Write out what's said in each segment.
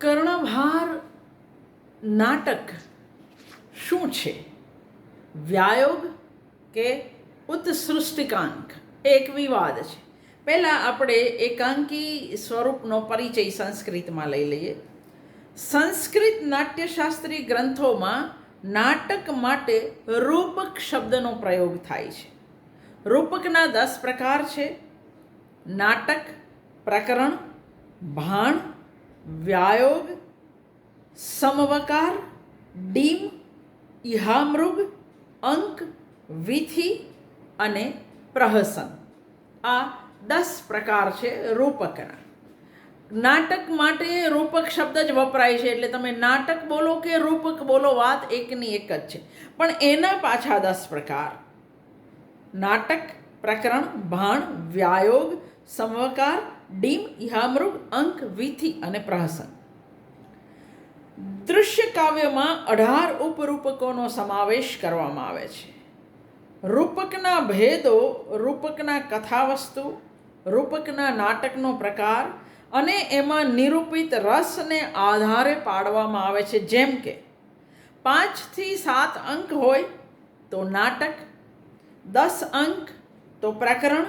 કર્ણભાર નાટક શું છે? વ્યાયોગ કે ઉત્સૃષ્ટિકાંક? એક વિવાદ છે. પહેલાં આપણે એકાંકી સ્વરૂપનો પરિચય સંસ્કૃતમાં લઈ લઈએ. સંસ્કૃત નાટ્યશાસ્ત્રી ગ્રંથોમાં નાટક માટે રૂપક શબ્દનો પ્રયોગ થાય છે. રૂપકના દસ પ્રકાર છે. નાટક, પ્રકરણ, ભાણ વ્યાયોગ, સમવકાર, ડીમ ઇહામૃગ અંક, વિધિ અને પ્રહસન. આ દસ પ્રકાર છે રૂપકના. નાટક માટે રૂપક શબ્દ જ વપરાય છે, એટલે તમે નાટક બોલો કે રૂપક બોલો, વાત એકની એક જ છે. પણ એના પાછા દસ પ્રકાર. નાટક, પ્રકરણ, ભાણ, વ્યાયોગ, સમવકાર ડીમ યામૃગ અંક વિધિ અને પ્રહસન. દૃશ્ય કાવ્યમાં અઢાર ઉપરૂપકોનો સમાવેશ કરવામાં આવે છે. રૂપકના ભેદો, રૂપકના કથાવસ્તુ, રૂપકના નાટકનો પ્રકાર અને એમાં નિરૂપિત રસને આધારે પાડવામાં આવે છે. જેમ કે, પાંચથી સાત અંક હોય તો નાટક, દસ અંક તો પ્રકરણ,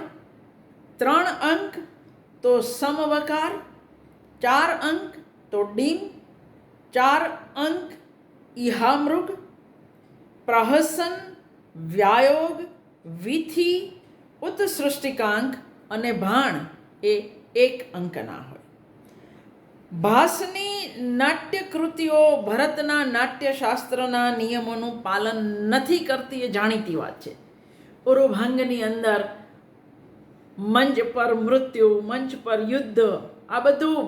ત્રણ અંક તો સમવકાર, ચાર અંક, તો ડીમ ચાર અંક ઇહામૃગ પ્રહસન, વ્યાયોગ, વિધિ, ઉત્સૃષ્ટિકાંક અને ભાણ એ એક અંકના હોય. ભાસની નાટ્યકૃતિઓ ભરતના નાટ્યશાસ્ત્રના નિયમોનું પાલન નથી કરતી એ જાણીતી વાત છે. પૂર્વભાંગની અંદર મંચ પર મૃત્યુ, મંચ પર યુદ્ધ, આ બધું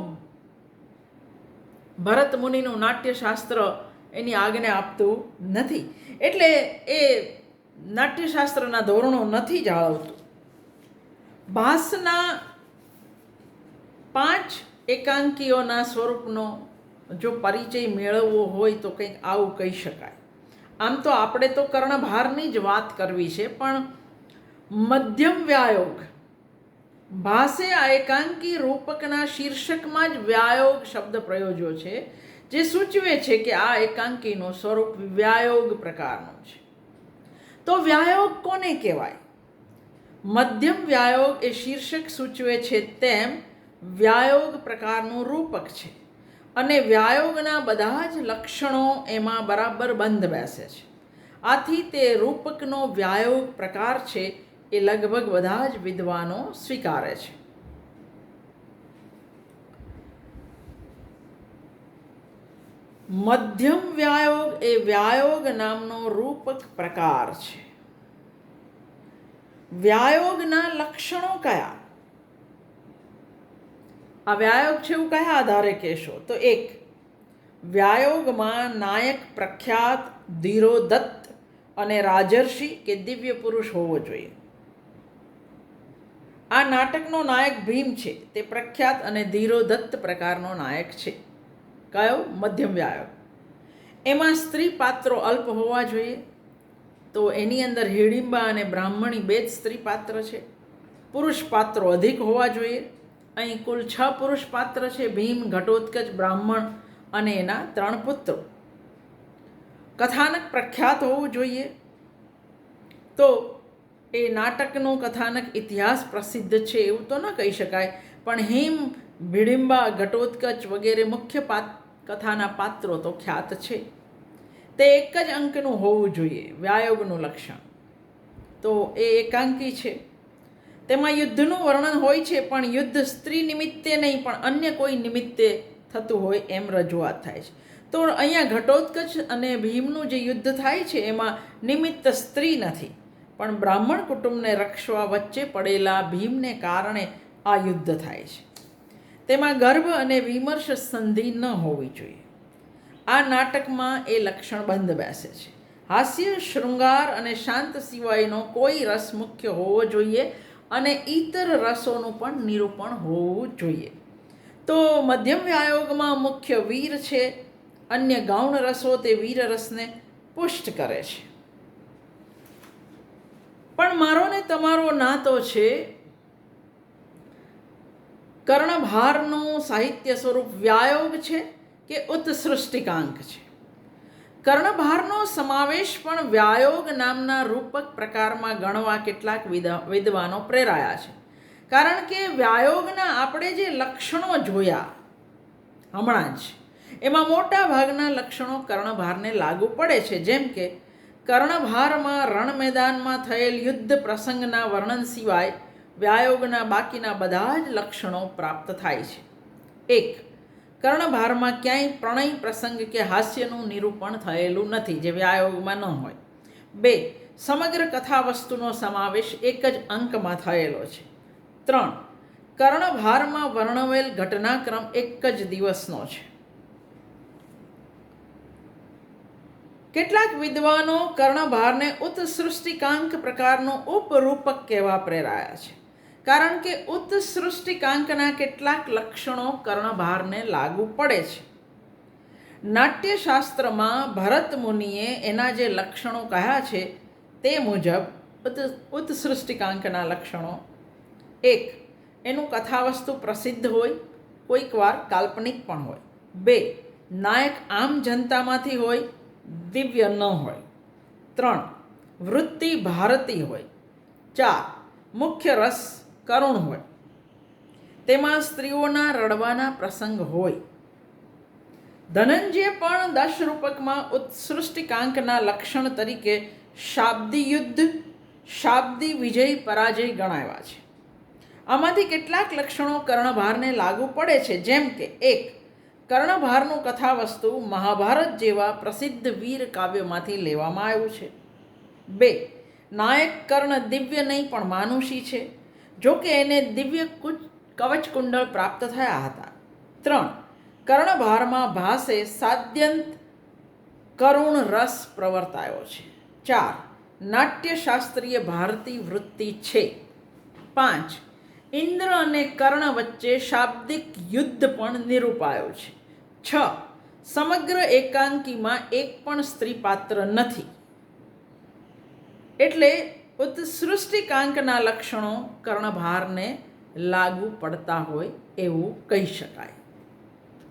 ભરત મુનિનું નાટ્યશાસ્ત્ર એની આજ્ઞા આપતું નથી. એટલે એ નાટ્યશાસ્ત્રના ધોરણો નથી જાળવતું. ભાસના પાંચ એકાંકીઓના સ્વરૂપનો જો પરિચય મેળવવો હોય તો કંઈક આવું કહી શકાય. આમ તો આપણે તો કર્ણભારની જ વાત કરવી છે, પણ મધ્યમ વ્યાયોગ ભાસે આ એકાંકી રૂપકના શીર્ષકમાં જ વ્યાયોગ શબ્દ પ્રયોજ્યો છે, જે સૂચવે છે કે આ એકાંકીનું સ્વરૂપ વ્યાયોગ પ્રકારનો છે. તો વ્યાયોગ કોને કહેવાય? મધ્યમ વ્યાયોગ એ શીર્ષક સૂચવે છે તેમ વ્યાયોગ પ્રકારનું રૂપક છે અને વ્યાયોગના બધા જ લક્ષણો એમાં બરાબર બંધ બેસે છે. આથી તે રૂપકનો વ્યાયોગ પ્રકાર છે એ લગભગ બધા જ વિદ્વાનો સ્વીકારે છે. મધ્યમ વ્યાયોગ એ વ્યાયોગ નામનો રૂપક પ્રકાર છે. વ્યાયોગના લક્ષણો કયા? આ વ્યાયોગ છે એવું કયા આધારે કહેશો? તો એક, વ્યાયોગમાં નાયક પ્રખ્યાત ધીરોદત્ત અને રાજર્ષિ કે દિવ્ય પુરુષ હોવો જોઈએ. આ નાટકનો નાયક ભીમ છે. તે પ્રખ્યાત અને ધીરોદત્ત પ્રકારનો નાયક છે. કયો? મધ્યમ વ્યાયો. એમાં સ્ત્રી પાત્રો અલ્પ હોવા જોઈએ. તો એની અંદર હિડિંબા અને બ્રાહ્મણી બે જ સ્ત્રી પાત્ર છે. પુરુષ પાત્રો અધિક હોવા જોઈએ. અહીં કુલ છ પુરુષ પાત્ર છે. ભીમ, ઘટોત્કચ, બ્રાહ્મણ અને એના ત્રણ પુત્રો. કથાનક પ્રખ્યાત હોવું જોઈએ. તો એ નાટકનું કથાનક ઇતિહાસ પ્રસિદ્ધ છે એવું તો ન કહી શકાય, પણ હિમ, ભીડિંબા, ઘટોત્કચ વગેરે મુખ્ય પાત, કથાના પાત્રો તો ખ્યાત છે. તે એક જ અંકનું હોવું જોઈએ, વ્યાયોગનું લક્ષણ. તો એ એકાંકી છે. તેમાં યુદ્ધનું વર્ણન હોય છે, પણ યુદ્ધ સ્ત્રી નિમિત્તે નહીં, પણ અન્ય કોઈ નિમિત્તે થતું હોય એમ રજૂઆત થાય છે. તો અહીંયા ઘટોત્કચ અને ભીમનું જે યુદ્ધ થાય છે, એમાં નિમિત્ત સ્ત્રી નથી. પણ બ્રાહ્મણ કુટુંબને રક્ષવા વચ્ચે પડેલા ભીમને કારણે આ યુદ્ધ થાય છે. તેમાં ગર્ભ અને વિમર્શ સંધિ ન હોવી જોઈએ. આ નાટકમાં એ લક્ષણ બંધ બેસે છે. હાસ્ય, શૃંગાર અને શાંત સિવાયનો કોઈ રસ મુખ્ય હોવો જોઈએ અને ઇતર રસોનું પણ નિરૂપણ હોવું જોઈએ. તો મધ્યમ વ્યાયોગમાં મુખ્ય વીર છે. અન્ય ગૌણ રસો તે વીર રસને પુષ્ટ કરે છે. પણ મારો ને તમારો નાતો છે. કર્ણભારનું સાહિત્ય સ્વરૂપ વ્યાયોગ છે કે ઉત્સૃષ્ટિકાંક છે? કર્ણભારનો સમાવેશ પણ વ્યાયોગ નામના રૂપક પ્રકારમાં ગણવા કેટલાક વિદ- વિદ્વાનો પ્રેરાયા છે. કારણ કે વ્યાયોગના આપણે જે લક્ષણો જોયા હમણાં જ, એમાં મોટા ભાગના લક્ષણો કર્ણભારને લાગુ પડે છે. જેમ કે કર્ણભારમાં રણ મેદાનમાં થયેલ યુદ્ધ પ્રસંગના વર્ણન સિવાય વ્યાયોગના બાકીના બધા જ લક્ષણો પ્રાપ્ત થાય છે. એક, કર્ણભારમાં ક્યાંય પ્રણય પ્રસંગ કે હાસ્યનું નિરૂપણ થયેલું નથી જે વ્યાયોગમાં ન હોય. બે, સમગ્ર કથા વસ્તુનો સમાવેશ એક જ અંકમાં થયેલો છે. ત્રણ, કર્ણભારમાં વર્ણવેલ ઘટનાક્રમ એક જ દિવસનો છે. કેટલાક વિદ્વાનો કર્ણભારને ઉત્સૃષ્ટિકાંક પ્રકારનું ઉપરૂપક કહેવા પ્રેરાયા છે. કારણ કે ઉત્સૃષ્ટિકાંકના કેટલાક લક્ષણો કર્ણભારને લાગુ પડે છે. નાટ્યશાસ્ત્રમાં ભરત મુનિએ એના જે લક્ષણો કહ્યા છે તે મુજબ ઉત, ઉત્સૃષ્ટિકાંકના લક્ષણો. એક, એનું કથાવસ્તુ પ્રસિદ્ધ હોય કોઈક વાર કાલ્પનિક પણ હોય. બે, નાયક આમ જનતામાંથી હોય દિવ્ય ન હોય. ત્રણ, વૃત્તિ ભારતી હોય. ચાર, મુખ્ય રસ કરુણ હોય. તેમાં સ્ત્રીઓના રડવાના પ્રસંગ હોય. ધનંજય પણ દશરૂપકમાં ઉત્સૃષ્ટિકાંકના લક્ષણ તરીકે શાબ્દી યુદ્ધ શાબ્દી વિજય પરાજય ગણાવ્યા છે. આમાંથી કેટલાક લક્ષણો કર્ણભારને લાગુ પડે છે, જેમ કે એક કર્ણભારનું કથાવસ્તુ મહાભારત જેવા પ્રસિદ્ધ વીર કાવ્યમાંથી લેવામાં આવ્યું છે. બે, નાયક કર્ણ દિવ્ય નહીં પણ માનુષી છે. જો કે એને દિવ્ય કવચ કુંડળ પ્રાપ્ત થયા હતા. ત્રણ, કર્ણભારમાં ભાસે સાદ્યંત કરુણ રસ પ્રવર્તાયો છે. ચાર, નાટ્યશાસ્ત્રીય ભારતી વૃત્તિ છે. પાંચ, ઇન્દ્ર અને કર્ણ વચ્ચે શાબ્દિક યુદ્ધ પણ નિરૂપાયો છે. છ. સમગ્ર એકાંકીમાં એક પણ સ્ત્રી પાત્ર નથી. એટલે ઉત્સૃષ્ટિકાંકના લક્ષણો કર્ણભારને લાગુ પડતા હોય એવું કહી શકાય.